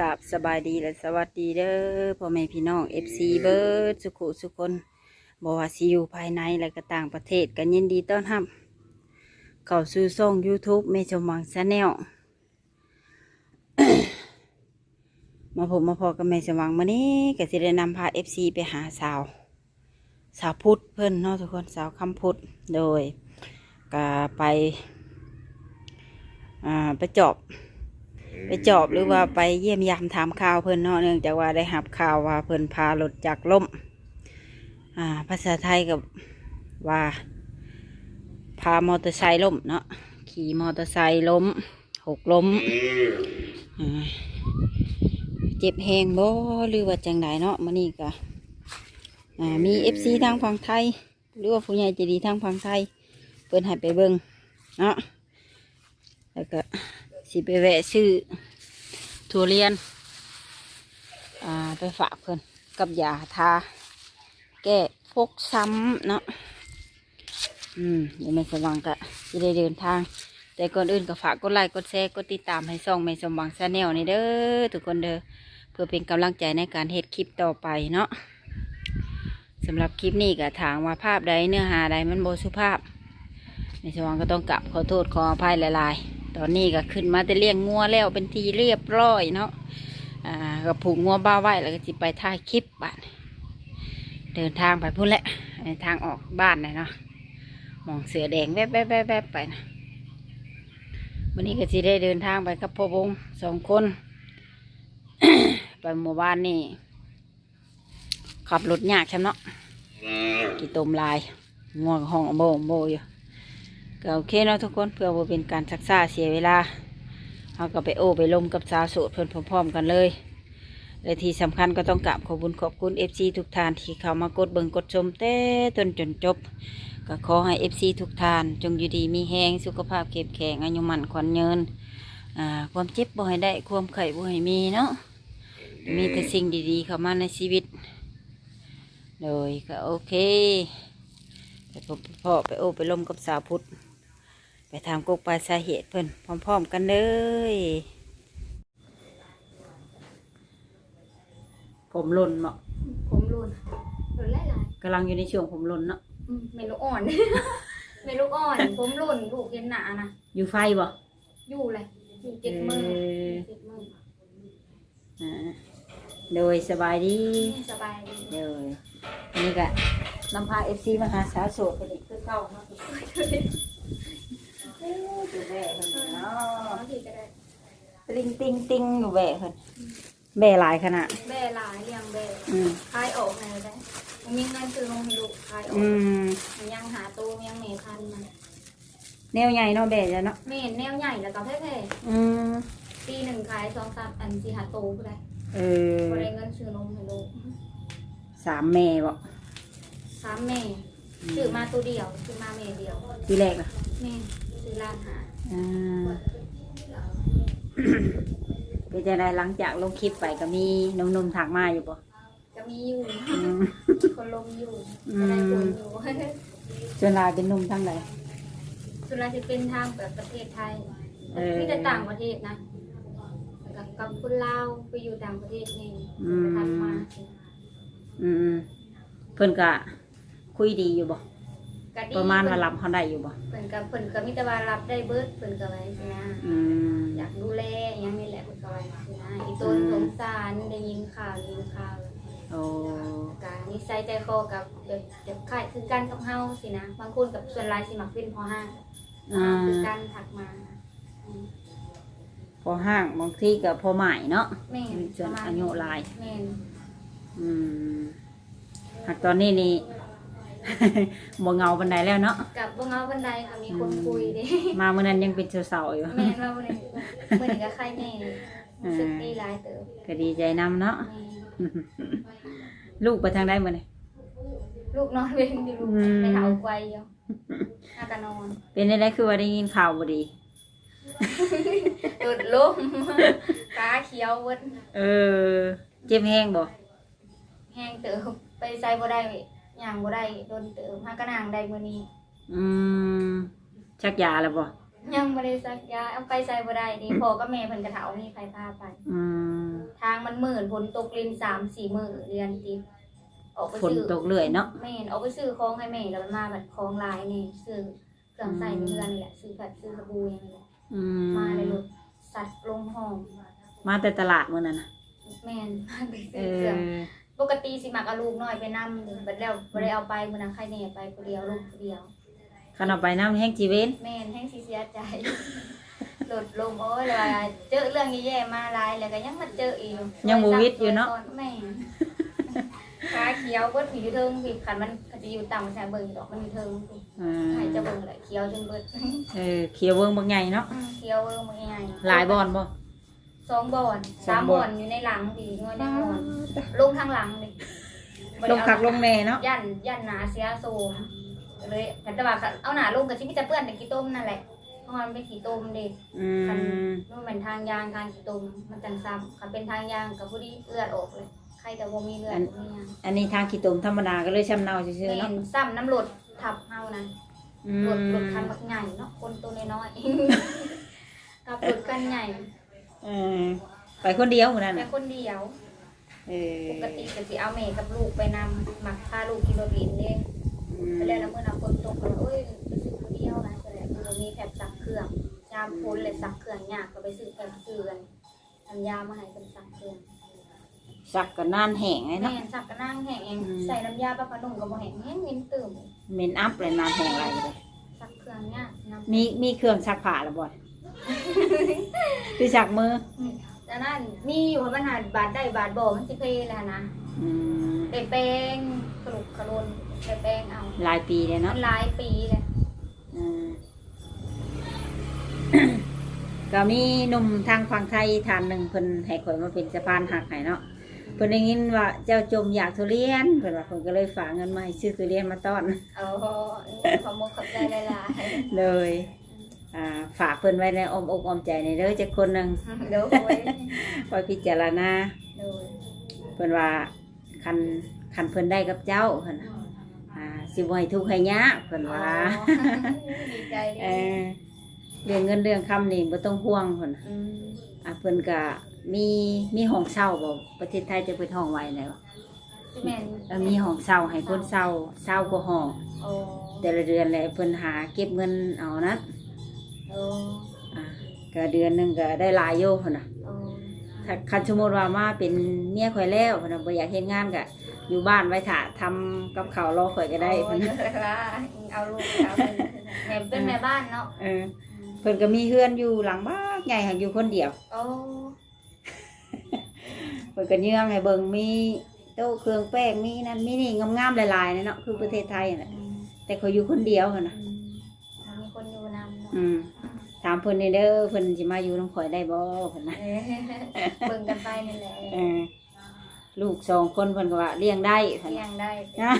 กับสบายดีและสวัสดีเด้อพ่อแม่พี่น้อง FC เบิร์ดสุขุสุคนบอกว่าสิอยู่ภายในและก็ต่างประเทศกันยินดีต้อนรับ เข้าสู่ช่อง YouTube เมชมวังชาแนลมาผมมาพอกับแม่สมหวังมานี้ก็สิได้นำพา FC ไปหาสาว สาวพุทธเพิ่อนเนาะทุกคนสาวคำพุทธโดยก็ไป อ่าไปจบ ไปจอบหรือว่าไปเยี่ยมยามถามข่าวเพิ่นเนาะเนื่องจากว่าได้หับข่าวว่าเพิ่นพารถจากล่มอ่าภาษาไทยกับว่า พามอเตอร์ไซค์ล้มเนาะขี่มอเตอร์ไซค์ล้ม หกล้มอ่าเจ็บแหงบ่หรือว่าจังไดเนาะมื้อนี้ก็อ่ามี FC ทางฝั่งไทย หรือว่าผู้ใหญ่ใจดีทางฝั่งไทย เพิ่นให้ไปเบิ่งเนาะแล้วก็ สิไปแวะซื้อทุเรียน อ่า ไปฝากเพิ่อนกับยาทา แก้พกซ้ำเนาะ อืมเดี๋ยวแม่สมหวังก็จะได้เดินทาง แต่ก่อนอื่นก็ฝากกดไลค์กดแชร์กดติดตามให้ช่องแม่สมหวังชาแนลนี่เด้อทุกคนเด้อเพื่อเป็นกำลังใจในการเฮ็ดคลิปต่อไปเนาะสำหรับคลิปนี้ก็ถามว่าภาพใดเนื้อหาใดมันโบสุภาพแม่สมหวังก็ต้องกลับขอโทษขออภัยหลายๆ ตอนนี้ก็ขึ้นมาแต่เลี้ยงงัวแล้วเป็นทีเรียบร้อยเนาะอ่าก็ผูกงัวบ้าไว้แล้วก็จิไปถ่ายคลิปบ้านเดินทางไปพุ่นแหละไปทางออกบ้านเลยเนาะมองเสือแดงแวบแวบแวบแวบไปนะวันนี้ก็สิได้เดินทางไปกับพ่อวงสองคน ไปหมู่บ้านนี่ขับรถยากใช่เนาะกี่ตมลายง่วงห้องโบโบอยู่ ก็โอเคเนาะทุกคนเพื่อว่าเป็นการซักซ่าเสียเวลาเอาก็ไปโอ้ไปลมกับสาวโสดเพื่อนพร้อมๆกันเลยและที่สำคัญก็ต้องกราบขอบคุณขอบคุณเอฟซีทุกท่านที่เข้ามากดเบิ่งกดชมเต้จนจนจบ ก็ขอให้เอฟซีทุกท่าน จงอยู่ดีมีแหงสุขภาพเข้มแข็งอายุมันขวัญเยินความเจ็บบ่ให้ได้ความไข่บ่ให้มีเนาะมีแต่สิ่งดีๆเข้ามาในชีวิตเลยก็โอเคไปพบพ่อไปโอ้ไปลมกับสาวพุทธ ไปถามกกปลายสาเหตุเพิ่นพร้อม ๆ กันเลยผมหล่นเนาะผมรุนรุนไล่ลายกำลังอยู่ในช่วงผมหล่นเนาะอืมเมนูอ่อน เมนูอ่อน ผมรุนถูกเย็นหนานะ อยู่ไฟบ่ อยู่เลยอยู่เจ็ดมือเออเจ็ดมืออ่าโดยสบายดี สบายดี เดี๋ยวนี่ก็นำพาเอฟซีมาหาสาวโสดกันอีกคือเก่าเนาะ อยู่แบะเพิ่นเนาอ๋อะที่ก็ได้ติงติงติงอยู่แบะเพิ่นแบะหลายขนาดแบ่หลายเลี้ยงแบ่อืมคายออกไงได้มันมีเงินซื้อนมให้ลูกคายออกอืมมันยังหาตัวมันยังเมพันมันแนวใหญ่เนาะแบะจ้ะเนาะเมนแนวใหญ่แล้วก็แท้อืมๆปีหนึ่งขายสองสามอันสี่หาโตก็ได้เออก็ได้เงินซื้อนมให้ลูกสามแม่บ่สามแม่ซื้อมาตัวเดียวซื้อมาแม่เดียวทีแรกน่ะแม่ ซื้อร้านหาอ่าเป็นจังไดหลังจากลงคลิปไปก็มีหนุ่มๆถักมาอยู่บ่ก็มีอยู่อืม คนลงอยู่อืมก็ได้คนอยู่ส่วนหลายเป็นหนุ่มทั้งหลาย ส่วนเราจะเป็นทางแบบประเทศไทยเออมีแต่ต่างประเทศนะกับกับคนลาวไปอยู่ต่างประเทศนี่อืมไปทำมาอืมเพิ่นก็คุยดีอยู่บ่ ก็ดีประมาณว่ารับเขาได้อยู่บ่เพิ่นกับเพิ่นก็มีแต่ว่ารับได้เบิดเพิ่นก็ไว้สินะอืมอยากดูแลอยังนี่แหละเพิ่นก็ไว้สินะอีตัวสงสารได้ยินข่าวได้ยินข่าวโอ้กานิสัยใจคอกับแบบแบบคล้ายคือกันกับเฮาสินะบางคนกับส่วนหลายสิมักเป็นพอห้างอ่าคือกันถักมาอืมพอห้างบางทีก็พอใหม่เนาะแม่นส่วนอายุหลาย แม่นอืมหากตอนนี้นี่ บ่เหงาปานใดแล้วเนาะกับบ่เงาบันไดค่ะมีคนคุยเด้มามื้อนั้นยังเป็นสาวๆอยู่ แม่เราเนี่ยเมื่อนี้ก็ใครแม่รู้สึกดีหลายเติบก็ดีใจนํเนาะ แม่ลูกไปทางใดมื้อนี้ ลูกนอนเว้นอยู่ลูกอืม ไปเถาไกวอยู่น่าจะนอนเป็นได้ได้คือว่าได้ยินข่าวบ่ดี โดดลมตาเขียวเวิดเออ เจ็บแห้งบ่แห้งเติบไปใส่บ่ได้ ย่างบ่ได้โดนเติบหากระนางได้มื้อนี้ อืมชักยาแล้วบ่ยยังบ่ได้ซักยาเอาไปใส่บ่ได้ดิพ่อกับแม่เพิ่นก็เฒ่ามีใครพาไป อืมทางมันมื่นฝนตกลิน3-4มื้อเดือนติดออกไปฝนซื้อตกเรื่อยเนาะแม่นออกไปซื้อของให้แม่แล้วมันมาบัดของหลายนี่ซื้อเครื่องใส่ในเรือนนี่แหละซื้อผัดซื้อสบู่อย่างนี้แหละอืมาเลยลูกสัตว์ลงห้องมาแต่ตลาดมื้อนั้นน่ะแม่นมาไปเอซื้อเครื่องอ ปกติสิมักเอาลูกน้อยไปนำบัดแล้วบ่ได้เอาไปมื้อนั้นใครแน่ไปผู้เดียวลูกผู้เดียวคันเอาไปน้ำแห้งจีเวนแม่นแห้งสิเสียใจหลุดลงโอ้ยเลยว่าเจอเรื่องแย่ๆมาหลายแล้วก็ยังมาเจออีกยังบ่วิตอยู่เนาะแม่นขาเขียวเบิดผีอยู่เทิงผีคันมันก็จะอยู่ต่ำใช่เบิ่งอยู่ดอกมันอยู่เทิงพี่อ่าให้จะเบิ่งแหละเขียวจนเบิดเออเขียวเบิ่งบักใหญ่เนาะอืมเขียวเบิ่งมันง่ายๆหลายบอนบ่ สองบอนสอสางมบ่บออนนอยู่ในหลังพี่งอยในบอนลงทางหลังเลยบ่ลได้งเอาคักลงแน่เนาะยันยันหนาเสียโซมเลยแต่ว่าเอาหนาลงกับที่พี่จะเปื้อนแต่ขี้ต้มนั่นแหละเพราะมันเป็นขี้ต้มเด็กอืมมันเป็นทางยางทางขี้ต้มมันจังซ้ำคันเป็นทางยางกับผู้ที่เลือดออกเลยใครแต่ว่ามีเลือดบ่มีหยังอันนี้ทางขี้ตมธรรมดาก็เลยช้ำเนาซื่อๆเห็เนาะนซ้ำน้ำหลดทับเฮานะอืหลดหลดมคันบักใหญ่เนาะคนตัวน้อยๆกับหลดคันใหญ่ เออไปคนเดียวมื้อนั้นแต่น่ะคนเดียว เออปกติก็สิเอาแม่กับลูกไปนำหมักพาลูกกินรถลินเด้อืมไปแล้วนะเมื่อนาคนตกก็เลยโอ้ยไปซื้อคนเดียวนะก็เลยมันมีแถบสักเครื่องยามพ้นเลยสักเครื่องยากก็ไปซื้อแถบซื้อกันทำยามาให้เป็นสักเครื่อง สักก็นานแห้งไอ้แม่เนาะนสักก็นั่งแห้งเองอืม ใส่น้ำยาปลาพนุ่มกับบ่แห้งแห้งเว้นตื่มเหม็นอัพเลยนานแห้งไรเลยสักเครื่องยากน้ำมีมีเครื่องซักผ้าแล้วบ่ ที่ซักมือแต่นั่นมีอยู่ปัญหาบาดได้บาดบ่มันสิเพลแล้วนะอืมได้แป้งขลุกขลนได้แป้งเอาหลายปีเลยมัเนาะนหลายปีเลยอืมก็มีหนุ่มทางฝั่งไทยทานหนึ่งเพิ่นให้ข่อยมาเป็นสะพานหักให้เนาะเพิ่นได้ยินว่าเจ้าจมอยากทุเรียนเพิ่นว่าเพิ่นก็เลยฝากเงินมาให้ซื้อทุเรียนมาต้อน เอาขอมกขอบใจหลายเลย อ่าฝากเพิ่นไว้ในอ้อมอกอ้อมใจในเด้อจักคนหนึงๆเดี๋ยวโอ้ยคอยพิจารณาเดี๋ยวเพิ่นว่าคันคันเพิ่นได้กับเจ้าเพิ่นน่ะอ่าสิบ่ให้ทุกข์ให้ยากเพิ่นว่าดีใจดีเออเรื่องเงินเรื่องคำนี่บ่ต้องห่วงเพิ่นน่ะอืมอะเพิ่นก็มีมีห้องเช่าบ่ประเทศไทยจะเปิดห้องไว้แล้วพี่แม่นเออมีห้องเช่าให้คนเช่าเช่าก็ห้อง โอ้แต่ละเดือนแหละเพิ่นหาเก็บเงินเอานะโอ้อ่าก็เดือนหนึงก็ได้หลายอยู่พุ่นน่ะโอ้ถ้าคันสมมุติว่ามาเป็นเมียข่อยแล้วเพิ่นน่ะบ่อยากเฮ็ดงานก็อยู่บ้านไว้ถ่าทำกับข้าวรอข่อยก็ได้โอ้เพิ่นยน่ะว่าเอาลูกเอาเป็นแม่เป็นแม่บ้านเนาะเออเพิ่นก็มีเฮือนอยู่หลังบ้านใหญ่หักอยู่คนเดียวโอ้เพิ่นก็เยื่องให้เบิ่งมีโต๊ะเครื่องแป้งมีนั่นมีนี่งามๆหลายๆเนาะคือประเทศไทยนั่นแหละอืมแต่เขาอยู่คนเดียวหั่นน่ะอืมมีคนอยู่นำเนาะอืมถามเพิ่นนี่เด้อเพิ่นสิมาอยู่น้องข่อยได้บ่เพิ่นนะเออเบิ่งกันไปนี่แหละเออลูกสองคนเพิ่นก็ว่าเลี้ยงได้เพิ่นเลี้ยน่ะงได้นะ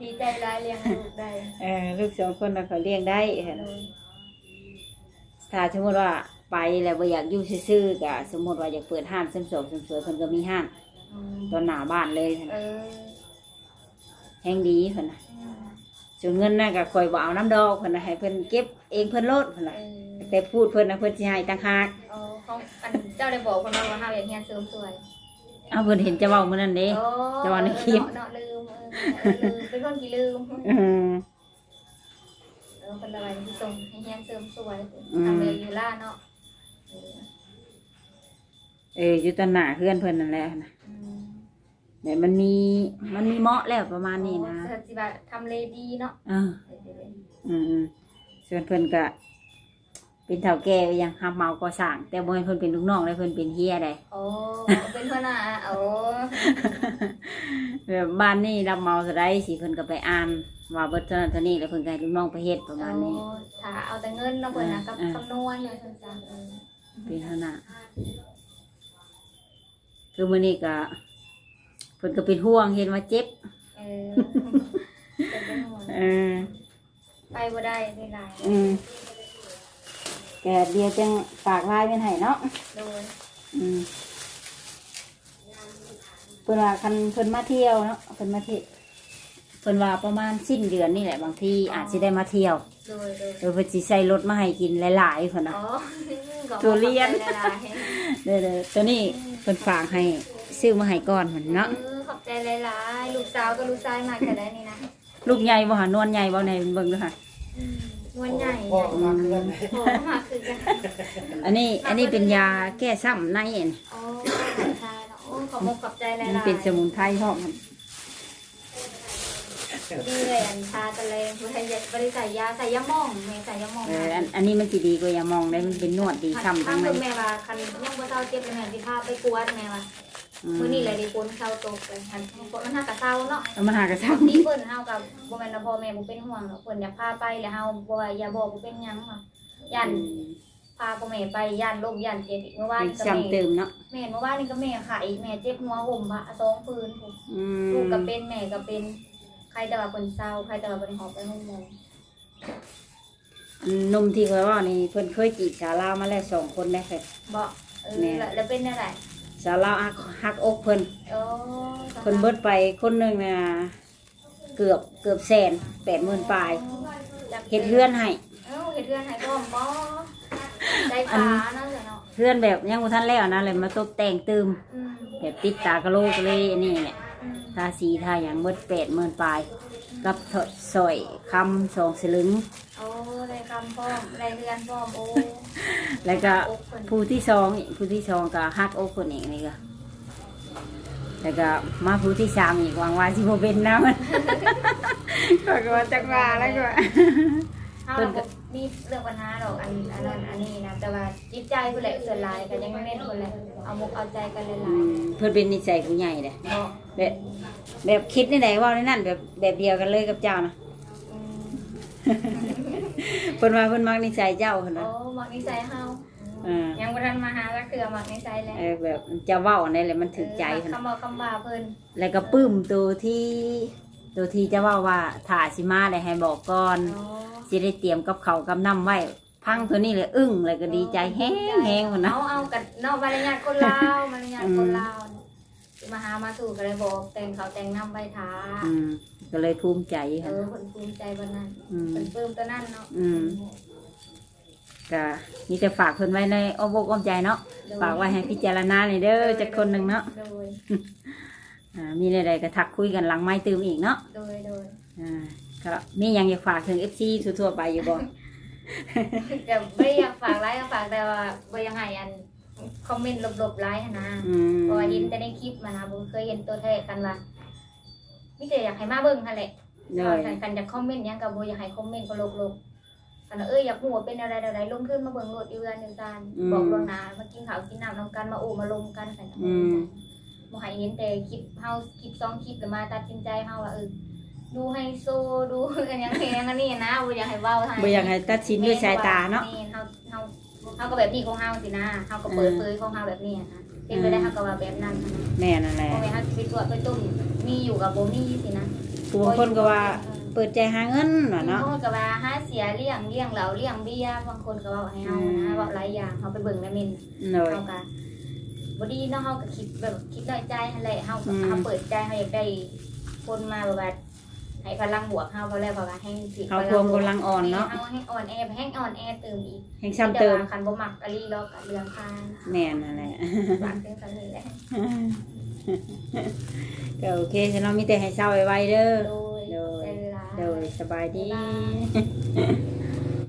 ดีใจร้ายเลี้ยงลูกได้เออลูกสองคนน่ะเขาเลี้ยงได้เพิ่นโดน่ะยถ้าสมมุติว่าไปแล้วบ่อยากอยู่ซื่อๆก็สมมุติว่าอยากเปิดห้านเสริมสวยเสริมสวยเพิ่นก็มีห้านอืมตอนหน้าบ้านเลยเพิ่นเอน่ะอแฮงดีเพิ่นน่ะอืมส่วนเงินน่ะก็ข่อยบ่เอาน้ำดอกเพิ่นน่ะให้เพิ่นเก็บ เองเพิ่นโลดเพิ่นเอน่ะอแต่พูดเพิ่นน่ะเพิ่นสิให้ต่างหากเอาของอันเจ้าได้บอกคนว่าว่าเฮาอยากเรียนเสริมสวยเอาเพิ่นเห็นจะเว้ามื้อนั้นเด้โอ้จะว่าในคลิปเนาะเนาะลืมเออเออลืมเป็นคนที่ลืมอืมเออคนละวันที่ส่งให้เรียนเสริมสวยอืมทำเลยอยู่ล่าเนาะเออเอออยู่ตอนหน้าเพื่อนเพิ่นนั่นแหละนะอืมแต่มันมีมันมีเหมาะแล้วประมาณนี้นะโอ้สิว่าทำเลดีเนาะเออเอออืมอืม ส่วนเพิ่นก็เป็นเฒ่าแก่ไปยังหับเมาก่อสร้าง แต่บ่ให้เพิ่นเป็นลูกน้องเลยเพิ่นเป็นเฮียได้โอ้เป็นหัวหน้าโอ้แบบบ้านนี้รับเหมาเท่าใดสิเพิ่นก็ไปอ่านว่าเบิดเท่านั้นเท่านี้แล้วเพิ่นก็ให้ลูกน้องไปเฮ็ดประมาณนี้โอ้ถ้าเอาแต่เงินเนาะเพิ่นนะกับอ่าคำนวณเลยเพิ่นจ้ะเออเป็นเท่านั้นคือมื้อนี้ก็เพิ่นก็เป็นห่วงเห็นว่าเจ็บเออเป็นห่วงเออ ไปบ่ได้เวลาอืมแกเดียวจังฝากไลน์เป็นให้เนาะโดยอืมเพิ่นว่าคันเพิ่นมาเที่ยวเนาะเพิ่นมาเที่ยวเพิ่นว่าประมาณสิ้นเดือนนี่แหละบางทีอาจจะได้มาเที่ยวโดยโดยเออเพิ่นสิใส่รถมาให้กินหลายๆพุ่นน่ะ อ๋อขอบทุเรียน ขอบใจหลายเด้อๆตัวนี้เพิ่นฝากให้ซื้อมาให้ก่อนพุ่นๆเนาะ เออขอบใจหลายๆลูกสาวก็ลูกชายมากแต่ได้นี่นะ ลูกใหญ่บ่หานวลใหญ่บ่ในเบิ่งดูค่ะมวนใหญ่พ่อมาเพื่อนโอ้มาคือกันอันนี้อันนี้เป็นยาแก้ซ้ำในเอ็นโอ้ใช่เนาะโอ้ขอบมกขอบใจหลายมันๆเป็นสมุนไพรพร้อมดีเลยอันชาตะเลงผู้ไทยบริใส่ยาใส่ยาหม่องแม่ใส่ยาหม่องเอออันอันนี้มันสิดีกว่ายามองได้มันเป็นนวดดีซ้ำทั้ทั้งงเพิ่นั้นนแม่ว่าคันยังบ่เศร้าเจ็บเลยแม่สิพาไปกวดแม่ว่าอื มมื้อนี้เลยได้ปนเศร้าตกเลยคันปนมันหากะเศร้าเนาะเอามาหากระซ้นี่เพิ่นเฮากับบ่แม่นว่าพ่อแม่บ่เป็นห่วงหรอกเพิ่นอยากพาไปแล้วเฮาบ่ว่าอย่าบอกบ่เป็นหยังหรอกย่านพาพ่อแม่ไปย่านโรคย่านเจ็บอีกเมื่อวานำนี่ก็ซ้ำแม่เติมเนาะแม่เมื่อวานนี่ก็แม่ขาอีกแม่เจ็บหัวห่มพระสองปืนพุ่นอืลูกมก็เป็นแม่ก็เป็น ใครแต่ว่าเพิ่นเศร้าใครแต่ว่าเพิ่นหอบไปห้องหมออันนมที่เคยว่านี่เพิ่นเคยจีบสาวลาวมาแล้วสองคนแล้วค่ะบอกเออแม่แล้วแล้วเป็นอะไร สาวลาวฮักฮักอกเพิ่นโอ้เพิ่นเบิดไปคนหนึงน่ะเกือบเกือบแสนแปดหมื่นปลายเฮ็ดเฮือนให้เอ้าเฮ็ดเฮือนให้พ่อมบ่ใจขาเนาะเนาะเฮือนแบบยังบ่ทันแล้วนะเลยมาตกแต่งเติมอืมแบบติดตากะโหลกเลยอันนี้แหละอืมทาสีทาอย่างเบิดแปดหมื่นปลายกับถอดสอยคำสองสลึงโอ้ได้คำพ่อมได้เรือนพ่อมโอ้ แล้วก็อกเพิ่นผู้ที่สองอีกผู้ที่สองก็ฮักอกคนเองนี่ก็แล้วก็มาผู้ที่สามอีกหวังว่าสิบ่เป็นนะมันก็ก็ว่าจักว่าแล้วก็เฮาบ่มีเรื่องปัญหาดอกอันอันนั้นอันนี้นะแต่ว่าจิตใจผู้ใดส่วนหลายก็ยังเน้นคนแหละเอามุกเอาใจกันหอืลายมเพิ่นเป็นนิสัยผู้ใหญ่เด้ๆเนาะแบบแบบคิดในไหนว่าในนั่นแบบแบบเดียวกันเลยกับเจ้านะอืม เพิ่นว่าเพิ่นมักนิสัยเจ้าเพิ่นโอ้ว่ามักนิสัยเฮาอ่ายังบ่ทันมาหาสักเทื่อมักนิสัยแล้วเออแบบเจะเว้าในแหละมันถึกใจเพิ่นคำบอกคำว่าเพิ่นแล้วก็ปลื้มตัวที่ตัวที่จะว่าว่าถ่าสิมาได้ให้บอกก่อน อ๋อสิได้เตรียมกับเขาวกับน้ำไว้ พังตัวนี้เลยอึ้งเลยก็ดีใจแห้งแห้งคนนะ เอาเอากันเนอกมารยาทคนลาวมารยาทคนลาวสิ มาหามาสู่ก็เลยบอกแต่งเขาแต่งน้ำใบท้าอืมก็เลยภูมิใจเอค่ะ อคนภูมิใจวันนั้นอืม เป็นปลื้มตัวนั้นเนาะอืม ก็มีแต่ฝากเพิ่นไว้ในอ้อมอกอ้อมใจเนาะโดยฝากไว้ให้พิจารณาในอยเด้อจากคนหนึ่งเนาะโดยอ่ามีอะไรก็ทักคุยกันหลังไม้ตื่มอีกเนาะโดยโดยอ่าก็มีหยังอยากฝากถึงเอฟซีทั่วๆไปอยู่บ่ แต่ไม่อยากฝากไลค์ก็ฝากแต่ว่าบ่อยังไงอัน คอมเมนต์ลบๆไลค์หั้นนะอืมเพราะว่าเห็นแต่ในคลิปมานะผมเคยเห็นตัวแท้กันว่ามิแต่อยากให้มาเบิ่งหั่นแหละเลยกันกันอยากคอมเมนต์หยังกับบ่อยากให้คอมเมนต์ก็ลบๆกันว่าเอ้ยอยากฮู้ว่าเป็นอะไรใดๆลงขึ้นมาเบิ่งโลดอยู่กันนึงกันบอกล่วงหน้ามากินข้าวกินน้ำนํกันมาโอ้มาลงกันกันจังอืม บ่ให้เห็นแต่คลิปเฮาคลิปสองคลิปแล้วมาตัดสินใจเฮาว่าเออดูไฮโซดูอันหยังอันหยังอันนี้นะบ่อยากให้เว้าให้ บ่อยากให้ตัดสินด้วยสายตาเนาะ แม่ เฮาเฮาเฮาก็แบบนี้ของเฮาสินะเฮาก็เปิดเผยของเฮาแบบนี้นะเป็นไปได้เฮาก็ว่าแบบนั้นนะแม่นั่นแหละบ่แม่นเฮาสิไปตรวจไปต้มมีอยู่กับบ่มีสินะผู้บางคนก็ว่าเปิดใจหาเงินว่าเนาะบางคนก็ว่าหาเสียเลี้ยงเลี้ยงเหล้าเลี้ยงเบียร์บางคนก็เว้าให้เฮานะเว้าหลายอย่างเฮาไปเบิ่งในเมนเลยเฮาก็บ่ดีเนาะเฮาก็คิดแบบคิดน้อยใจหั่นแหละเฮาก็อืมเฮาเปิดใจเฮาอยากได้คนมาแบบว่า ให้พลังบวกเฮาเพราะแล้วเพราะว่าให้สิเขาควมกำลังอ่อนเนาะเฮาให้อ่อนแอแห้งอ่อนแอเติมอีกแห่งซ้ำเติมแต่ว่าคันบ่มักอลีล็อกอะเรื่องคานแม่นั่นแหละฝากเรื่องคันนี้แหละก็โอเคฉันเรามีแต่ให้เศร้าไว้ๆเด้อโดยโดยเวลาโดยสบายดีบ๊ายบาย